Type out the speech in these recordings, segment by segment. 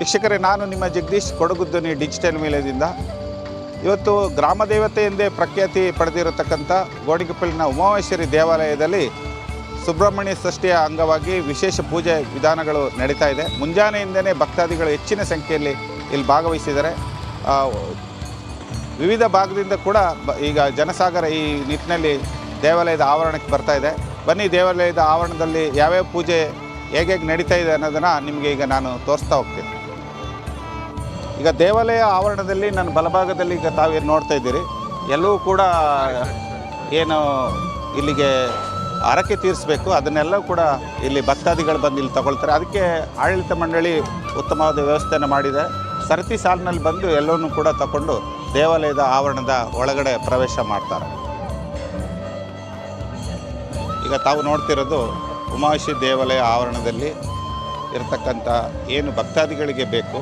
ವೀಕ್ಷಕರೇ, ನಾನು ನಿಮ್ಮ ಜಗದೀಶ್ ಕೊಡಗುದ್ದನಿ ಡಿಜಿಟಲ್ ಮೇಲದಿಂದ ಇವತ್ತು ಗ್ರಾಮ ದೇವತೆ ಎಂದೇ ಪ್ರಖ್ಯಾತಿ ಪಡೆದಿರತಕ್ಕಂಥ ಗೋಡಿಗೆಪ್ಪಲಿನ ಉಮಾಮೇಶ್ವರಿ ದೇವಾಲಯದಲ್ಲಿ ಸುಬ್ರಹ್ಮಣ್ಯ ಷಷ್ಠಿಯ ಅಂಗವಾಗಿ ವಿಶೇಷ ಪೂಜೆ ವಿಧಾನಗಳು ನಡೀತಾ ಇದೆ. ಮುಂಜಾನೆಯಿಂದಲೇ ಭಕ್ತಾದಿಗಳು ಹೆಚ್ಚಿನ ಸಂಖ್ಯೆಯಲ್ಲಿ ಇಲ್ಲಿ ಭಾಗವಹಿಸಿದ್ದಾರೆ. ವಿವಿಧ ಭಾಗದಿಂದ ಕೂಡ ಈಗ ಜನಸಾಗರ ಈ ನಿಟ್ಟಿನಲ್ಲಿ ದೇವಾಲಯದ ಆವರಣಕ್ಕೆ ಬರ್ತಾ ಇದೆ. ಬನ್ನಿ, ದೇವಾಲಯದ ಆವರಣದಲ್ಲಿ ಯಾವ್ಯಾವ ಪೂಜೆ ಹೇಗೆ ಹೇಗೆ ನಡೀತಾ ಇದೆ ಅನ್ನೋದನ್ನು ನಿಮಗೆ ಈಗ ನಾನು ತೋರಿಸ್ತಾ ಹೋಗ್ತೀನಿ. ಈಗ ದೇವಾಲಯ ಆವರಣದಲ್ಲಿ ನನ್ನ ಬಲಭಾಗದಲ್ಲಿ ಈಗ ತಾವೇನು ನೋಡ್ತಾ ಇದ್ದೀರಿ, ಎಲ್ಲವೂ ಕೂಡ ಏನು ಇಲ್ಲಿಗೆ ಹರಕೆ ತೀರಿಸಬೇಕು, ಅದನ್ನೆಲ್ಲ ಕೂಡ ಇಲ್ಲಿ ಭಕ್ತಾದಿಗಳು ಬಂದು ಇಲ್ಲಿ ತಗೊಳ್ತಾರೆ. ಅದಕ್ಕೆ ಆಡಳಿತ ಮಂಡಳಿ ಉತ್ತಮವಾದ ವ್ಯವಸ್ಥೆಯನ್ನು ಮಾಡಿದೆ. ಸರತಿ ಸಾಲಿನಲ್ಲಿ ಬಂದು ಎಲ್ಲವನ್ನೂ ಕೂಡ ತಗೊಂಡು ದೇವಾಲಯದ ಆವರಣದ ಒಳಗಡೆ ಪ್ರವೇಶ ಮಾಡ್ತಾರೆ. ಈಗ ತಾವು ನೋಡ್ತಿರೋದು ಉಮಾಶಿ ದೇವಾಲಯ ಆವರಣದಲ್ಲಿ ಇರತಕ್ಕಂಥ ಏನು ಭಕ್ತಾದಿಗಳಿಗೆ ಬೇಕು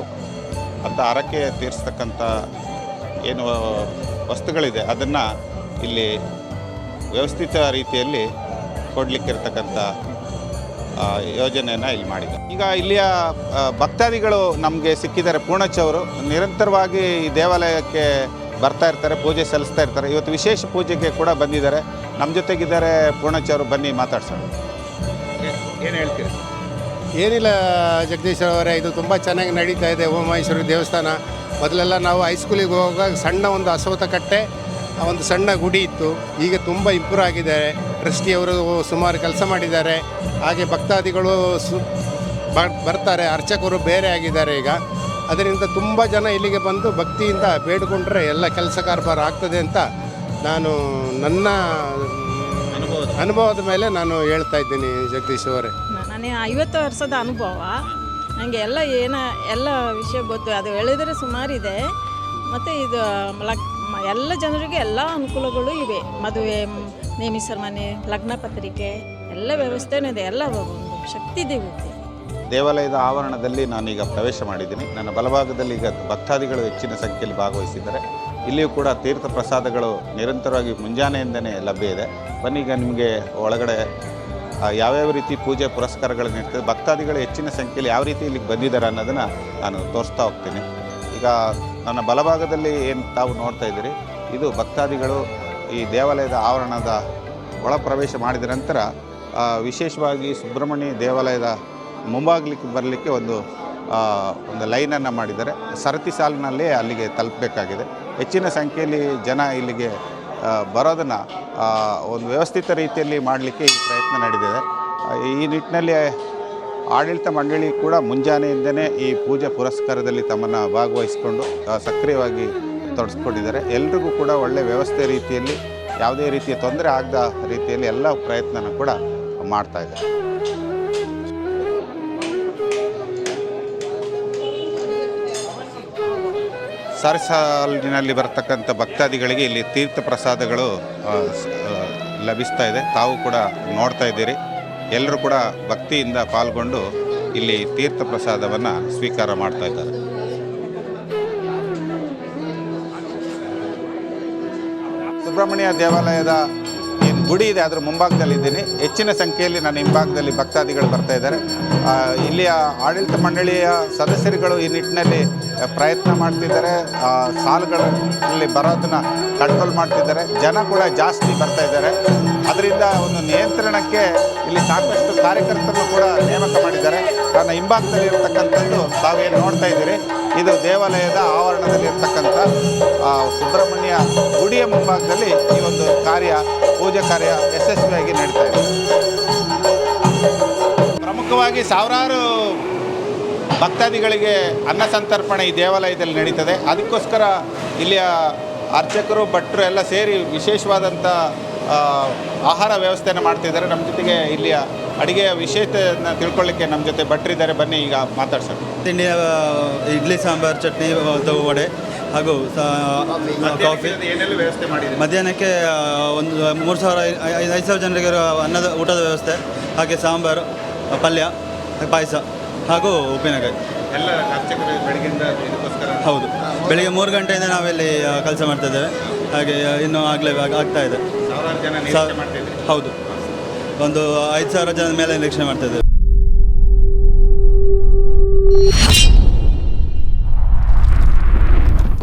ಅಂತ ಹರಕೆ ತೀರಿಸ್ತಕ್ಕಂಥ ಏನು ವಸ್ತುಗಳಿದೆ, ಅದನ್ನು ಇಲ್ಲಿ ವ್ಯವಸ್ಥಿತ ರೀತಿಯಲ್ಲಿ ಕೊಡಲಿಕ್ಕಿರ್ತಕ್ಕಂಥ ಯೋಜನೆಯನ್ನು ಇಲ್ಲಿ ಮಾಡಿದೆ. ಈಗ ಇಲ್ಲಿಯ ಭಕ್ತಾದಿಗಳು ನಮಗೆ ಸಿಕ್ಕಿದ್ದಾರೆ. ಪೂರ್ಣಚವರು ನಿರಂತರವಾಗಿ ಈ ದೇವಾಲಯಕ್ಕೆ ಬರ್ತಾ ಇರ್ತಾರೆ, ಪೂಜೆ ಸಲ್ಲಿಸ್ತಾ ಇರ್ತಾರೆ. ಇವತ್ತು ವಿಶೇಷ ಪೂಜೆಗೆ ಕೂಡ ಬಂದಿದ್ದಾರೆ. ನಮ್ಮ ಜೊತೆಗಿದ್ದಾರೆ ಪೂರ್ಣಚವರು ಬನ್ನಿ ಮಾತಾಡ್ಸೋಣ. ಏನು ಹೇಳ್ತೀರಿ? ಏನಿಲ್ಲ ಜಗದೀಶ್ ಅವರೇ ಇದು ತುಂಬ ಚೆನ್ನಾಗಿ ನಡೀತಾ ಇದೆ ಉಮಾಮಹೇಶ್ವರಿ ದೇವಸ್ಥಾನ. ಮೊದಲೆಲ್ಲ ನಾವು ಹೈಸ್ಕೂಲಿಗೆ ಹೋಗುವಾಗ ಸಣ್ಣ ಒಂದು ಅಸೋತ ಕಟ್ಟೆ ಆ ಒಂದು ಸಣ್ಣ ಗುಡಿ ಇತ್ತು. ಈಗ ತುಂಬ ಇಂಪ್ರೂವ್ ಆಗಿದ್ದಾರೆ ಟ್ರಸ್ಟಿಯವರು ಸುಮಾರು ಕೆಲಸ ಮಾಡಿದ್ದಾರೆ. ಹಾಗೆ ಭಕ್ತಾದಿಗಳು ಸು ಬರ್ತಾರೆ. ಅರ್ಚಕರು ಬೇರೆ ಆಗಿದ್ದಾರೆ ಈಗ. ಅದರಿಂದ ತುಂಬ ಜನ ಇಲ್ಲಿಗೆ ಬಂದು ಭಕ್ತಿಯಿಂದ ಬೇಡಿಕೊಂಡ್ರೆ ಎಲ್ಲ ಕೆಲಸ ಕಾರ್ಬಾರ ಆಗ್ತದೆ ಅಂತ ನಾನು ನನ್ನ ಅನುಭವ ಅನುಭವದ ಮೇಲೆ ನಾನು ಹೇಳ್ತಾ ಇದ್ದೀನಿ ಜಗದೀಶ್ ಅವರೇ. ನನಗೆ ಐವತ್ತು ವರ್ಷದ ಅನುಭವ. ನನಗೆ ಎಲ್ಲ ಏನು, ಎಲ್ಲ ವಿಷಯ ಗೊತ್ತು, ಅದು ಹೇಳಿದರೆ ಸುಮಾರಿದೆ ಮತ್ತು ಇದು, ಲಗ್, ಎಲ್ಲ ಜನರಿಗೆ ಎಲ್ಲ ಅನುಕೂಲಗಳು ಇವೆ. ಮದುವೆ, ನೇಮಿಸರ ಮನೆ, ಲಗ್ನ ಪತ್ರಿಕೆ, ಎಲ್ಲ ವ್ಯವಸ್ಥೆನೂ ಇದೆ. ಎಲ್ಲ ಒಂದು ಶಕ್ತಿ ದೇವತೆ ದೇವಾಲಯದ ಆವರಣದಲ್ಲಿ ನಾನೀಗ ಪ್ರವೇಶ ಮಾಡಿದ್ದೀನಿ. ನನ್ನ ಬಲಭಾಗದಲ್ಲಿ ಈಗ ಭಕ್ತಾದಿಗಳು ಹೆಚ್ಚಿನ ಸಂಖ್ಯೆಯಲ್ಲಿ ಭಾಗವಹಿಸಿದ್ದಾರೆ. ಇಲ್ಲಿಯೂ ಕೂಡ ತೀರ್ಥ ಪ್ರಸಾದಗಳು ನಿರಂತರವಾಗಿ ಮುಂಜಾನೆಯಿಂದನೇ ಲಭ್ಯ ಇದೆ. ಬನ್ನಿ ಈಗ ನಿಮಗೆ ಒಳಗಡೆ ಯಾವ್ಯಾವ ರೀತಿ ಪೂಜೆ ಪುರಸ್ಕಾರಗಳನ್ನು ನೀಡ್ತದೆ ಭಕ್ತಾದಿಗಳು ಹೆಚ್ಚಿನ ಸಂಖ್ಯೆಯಲ್ಲಿ ಯಾವ ರೀತಿ ಇಲ್ಲಿಗೆ ಬಂದಿದ್ದಾರೆ ಅನ್ನೋದನ್ನು ನಾನು ತೋರಿಸ್ತಾ ಹೋಗ್ತೀನಿ. ಈಗ ನನ್ನ ಬಲಭಾಗದಲ್ಲಿ ಏನು ತಾವು ನೋಡ್ತಾ ಇದ್ದೀರಿ, ಇದು ಭಕ್ತಾದಿಗಳು ಈ ದೇವಾಲಯದ ಆವರಣದ ಒಳ ಪ್ರವೇಶ ಮಾಡಿದ ನಂತರ ವಿಶೇಷವಾಗಿ ಸುಬ್ರಹ್ಮಣ್ಯ ದೇವಾಲಯದ ಮುಂಬಾಗ್ಲಿಕ್ಕೆ ಬರಲಿಕ್ಕೆ ಒಂದು ಒಂದು ಲೈನನ್ನು ಮಾಡಿದ್ದಾರೆ. ಸರತಿ ಸಾಲಿನಲ್ಲೇ ಅಲ್ಲಿಗೆ ತಲುಪಬೇಕಾಗಿದೆ. ಹೆಚ್ಚಿನ ಸಂಖ್ಯೆಯಲ್ಲಿ ಜನ ಇಲ್ಲಿಗೆ ಬರೋದನ್ನು ಒಂದು ವ್ಯವಸ್ಥಿತ ರೀತಿಯಲ್ಲಿ ಮಾಡಲಿಕ್ಕೆ ಈ ಪ್ರಯತ್ನ ನಡೆದಿದೆ. ಈ ನಿಟ್ಟಿನಲ್ಲಿ ಆಡಳಿತ ಮಂಡಳಿ ಕೂಡ ಮುಂಜಾನೆಯಿಂದನೇ ಈ ಪೂಜೆ ಪುರಸ್ಕಾರದಲ್ಲಿ ತಮ್ಮನ್ನು ಭಾಗವಹಿಸಿಕೊಂಡು ಸಕ್ರಿಯವಾಗಿ ತೊಡಸ್ಕೊಂಡಿದ್ದಾರೆ. ಎಲ್ರಿಗೂ ಕೂಡ ಒಳ್ಳೆಯ ವ್ಯವಸ್ಥೆ ರೀತಿಯಲ್ಲಿ, ಯಾವುದೇ ರೀತಿಯ ತೊಂದರೆ ಆಗದ ರೀತಿಯಲ್ಲಿ ಎಲ್ಲ ಪ್ರಯತ್ನನ ಕೂಡ ಮಾಡ್ತಾ ಇದ್ದಾರೆ. ಸರಸಾಲಿನಲ್ಲಿ ಬರತಕ್ಕಂಥ ಭಕ್ತಾದಿಗಳಿಗೆ ಇಲ್ಲಿ ತೀರ್ಥ ಪ್ರಸಾದಗಳು ಲಭಿಸ್ತಾ ಇದೆ. ತಾವು ಕೂಡ ನೋಡ್ತಾ ಇದ್ದೀರಿ. ಎಲ್ಲರೂ ಕೂಡ ಭಕ್ತಿಯಿಂದ ಪಾಲ್ಗೊಂಡು ಇಲ್ಲಿ ತೀರ್ಥ ಪ್ರಸಾದವನ್ನು ಸ್ವೀಕಾರ ಮಾಡ್ತಾ ಇದ್ದಾರೆ. ಸುಬ್ರಹ್ಮಣ್ಯ ದೇವಾಲಯದ ಗುಡಿ ಇದೆ ಅದರ ಮುಂಭಾಗದಲ್ಲಿ ಇದ್ದೀನಿ. ಹೆಚ್ಚಿನ ಸಂಖ್ಯೆಯಲ್ಲಿ ನನ್ನ ಹಿಂಭಾಗದಲ್ಲಿ ಭಕ್ತಾದಿಗಳು ಬರ್ತಾ ಇದ್ದಾರೆ. ಇಲ್ಲಿಯ ಆಡಳಿತ ಮಂಡಳಿಯ ಸದಸ್ಯರುಗಳು ಈ ನಿಟ್ಟಿನಲ್ಲಿ ಪ್ರಯತ್ನ ಮಾಡ್ತಿದ್ದಾರೆ. ಸಾಲುಗಳಲ್ಲಿ ಬರೋದನ್ನ ಕಂಟ್ರೋಲ್ ಮಾಡ್ತಿದ್ದಾರೆ. ಜನ ಕೂಡ ಜಾಸ್ತಿ ಬರ್ತಾ ಇದ್ದಾರೆ. ಅದರಿಂದ ಒಂದು ನಿಯಂತ್ರಣಕ್ಕೆ ಇಲ್ಲಿ ಸಾಕಷ್ಟು ಕಾರ್ಯಕರ್ತರು ಕೂಡ ನೇಮಕ ಮಾಡಿದ್ದಾರೆ. ನನ್ನ ಹಿಂಭಾಗದಲ್ಲಿ ಇರತಕ್ಕಂಥದ್ದು ತಾವೇನು ನೋಡ್ತಾ ಇದ್ದೀರಿ, ಇದು ದೇವಾಲಯದ ಆವರಣದಲ್ಲಿ ಇರ್ತಕ್ಕಂಥ ಸುಬ್ರಹ್ಮಣ್ಯ ಗುಡಿಯ ಮುಂಭಾಗದಲ್ಲಿ ಈ ಒಂದು ಕಾರ್ಯ ಪೂಜೆ ಕಾರ್ಯ ಯಶಸ್ವಿಯಾಗಿ ನಡೀತಾ ಇದೆ. ಪ್ರಮುಖವಾಗಿ ಸಾವಿರಾರು ಭಕ್ತಾದಿಗಳಿಗೆ ಅನ್ನ ಸಂತರ್ಪಣೆ ಈ ದೇವಾಲಯದಲ್ಲಿ ನಡೀತದೆ. ಅದಕ್ಕೋಸ್ಕರ ಇಲ್ಲಿಯ ಅರ್ಚಕರು, ಭಟ್ರು ಎಲ್ಲ ಸೇರಿ ವಿಶೇಷವಾದಂಥ ಆಹಾರ ವ್ಯವಸ್ಥೆಯನ್ನು ಮಾಡ್ತಿದ್ದಾರೆ ನಮ್ಮ ಜೊತೆಗೆ ಇಲ್ಲಿಯ ಅಡುಗೆಯ ವಿಶೇಷತೆಯನ್ನು ತಿಳ್ಕೊಳ್ಳಿಕ್ಕೆ ನಮ್ಮ ಜೊತೆ ಭಟ್ರಿದ್ದಾರೆ. ಬನ್ನಿ, ಈಗ ಮಾತಾಡ್ಸೋಣ. ತಿಂಡಿ ಇಡ್ಲಿ, ಸಾಂಬಾರು, ಚಟ್ನಿ ವಡೆ. ಹಾಗೂ ಕಾಫಿ. ಮಧ್ಯಾಹ್ನಕ್ಕೆ ಒಂದು ಮೂರು ಸಾವಿರ ಐದು ಐದು ಸಾವಿರ ಜನರಿಗೆ ಅನ್ನದ ಊಟದ ವ್ಯವಸ್ಥೆ ಹಾಗೆ ಸಾಂಬಾರು ಪಲ್ಯ ಪಾಯಸ ಹಾಗೂ ಉಪ್ಪಿನಕಾಯಿ. ಎಲ್ಲ ಬೆಳಗಿಂದ ಹೌದು. ಬೆಳಿಗ್ಗೆ ಮೂರು ಗಂಟೆಯಿಂದ ನಾವಿಲ್ಲಿ ಕೆಲಸ ಮಾಡ್ತಾ ಇದ್ದೇವೆ. ಹಾಗೆ ಇನ್ನೂ ಆಗಲೇ ಆಗ್ತಾ ಇದೆ. ಹೌದು. ಒಂದು ಐದು ಸಾವಿರ ಜನದ ಮೇಲೆ ನಿರೀಕ್ಷೆ ಮಾಡ್ತಾ ಇದ್ದೇವೆ.